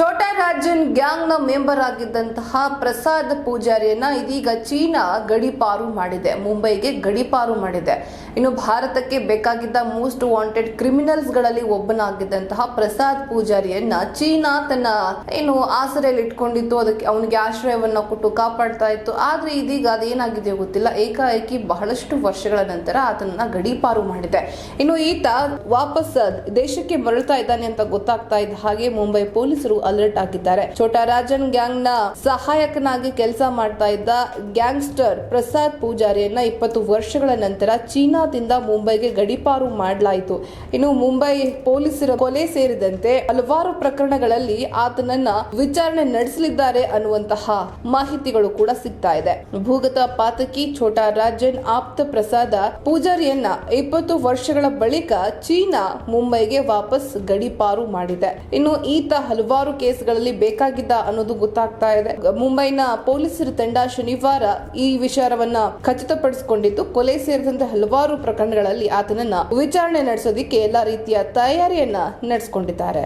ಛೋಟಾ ರಾಜನ್ ಗ್ಯಾಂಗ್ನ ಮೆಂಬರ್ ಆಗಿದ್ದಂತಹ ಪ್ರಸಾದ್ ಪೂಜಾರಿಯನ್ನ ಇದೀಗ ಚೀನಾ ಗಡಿಪಾರು ಮಾಡಿದೆ, ಮುಂಬೈಗೆ ಗಡಿಪಾರು ಮಾಡಿದೆ. ಇನ್ನು ಭಾರತಕ್ಕೆ ಬೇಕಾಗಿದ್ದ ಮೋಸ್ಟ್ ವಾಂಟೆಡ್ ಕ್ರಿಮಿನಲ್ಸ್ಗಳಲ್ಲಿ ಒಬ್ಬನಾಗಿದ್ದಂತಹ ಪ್ರಸಾದ್ ಪೂಜಾರಿಯನ್ನ ಚೀನಾ ತನ್ನ, ಏನು, ಆಸರೆಯಲ್ಲಿ ಇಟ್ಕೊಂಡಿತ್ತು, ಅದಕ್ಕೆ ಅವನಿಗೆ ಆಶ್ರಯವನ್ನ ಕೊಟ್ಟು ಕಾಪಾಡ್ತಾ ಇತ್ತು. ಆದ್ರೆ ಇದೀಗ ಅದೇನಾಗಿದೆ ಗೊತ್ತಿಲ್ಲ. ಏಕಾಏಕಿ ಬಹಳಷ್ಟು ವರ್ಷಗಳ ನಂತರ ಆತನನ್ನ ಗಡಿಪಾರು ಮಾಡಿದೆ. ಇನ್ನು ಈತ ವಾಪಸ್ ದೇಶಕ್ಕೆ ಮರಳ್ತಾ ಇದ್ದಾನೆ ಅಂತ ಗೊತ್ತಾಗ್ತಾ ಇದ್ದ ಹಾಗೆ ಮುಂಬೈ ಪೊಲೀಸರು ಅಲರ್ಟ್ ಹಾಕಿದ್ದಾರೆ. ಛೋಟಾ ರಾಜನ್ ಗ್ಯಾಂಗ್ನ ಸಹಾಯಕನಾಗಿ ಕೆಲಸ ಮಾಡ್ತಾ ಇದ್ದ ಗ್ಯಾಂಗ್ಸ್ಟರ್ ಪ್ರಸಾದ್ ಪೂಜಾರಿಯನ್ನ ಇಪ್ಪತ್ತು ವರ್ಷಗಳ ನಂತರ ಚೀನಾದಿಂದ ಮುಂಬೈಗೆ ಗಡಿಪಾರು ಮಾಡಲಾಯಿತು. ಇನ್ನು ಮುಂಬೈ ಪೊಲೀಸರ ಕೊಲೆ ಸೇರಿದಂತೆ ಹಲವಾರು ಪ್ರಕರಣಗಳಲ್ಲಿ ಆತನನ್ನ ವಿಚಾರಣೆ ನಡೆಸಲಿದ್ದಾರೆ ಅನ್ನುವಂತಹ ಮಾಹಿತಿಗಳು ಕೂಡ ಸಿಗ್ತಾ ಇದೆ. ಭೂಗತ ಪಾತಕಿ ಛೋಟಾ ರಾಜನ್ ಆಪ್ತ ಪ್ರಸಾದ ಪೂಜಾರಿಯನ್ನ ಇಪ್ಪತ್ತು ವರ್ಷಗಳ ಬಳಿಕ ಚೀನಾ ಮುಂಬೈಗೆ ವಾಪಸ್ ಗಡಿಪಾರು ಮಾಡಿದೆ. ಇನ್ನು ಈತ ಹಲವಾರು ಕೇಸ್ಗಳಲ್ಲಿ ಬೇಕಾಗಿದ್ದ ಅನ್ನೋದು ಗೊತ್ತಾಗ್ತಾ ಇದೆ. ಮುಂಬೈನ ಪೊಲೀಸರ ತಂಡ ಶನಿವಾರ ಈ ವಿಚಾರವನ್ನ ಖಚಿತಪಡಿಸಿಕೊಂಡಿದ್ದು ಕೊಲೆ ಸೇರಿದಂತೆ ಹಲವಾರು ಪ್ರಕರಣಗಳಲ್ಲಿ ಆತನನ್ನ ವಿಚಾರಣೆ ನಡೆಸೋದಿಕ್ಕೆ ಎಲ್ಲಾ ರೀತಿಯ ತಯಾರಿಯನ್ನ ನಡೆಸಿಕೊಂಡಿದ್ದಾರೆ.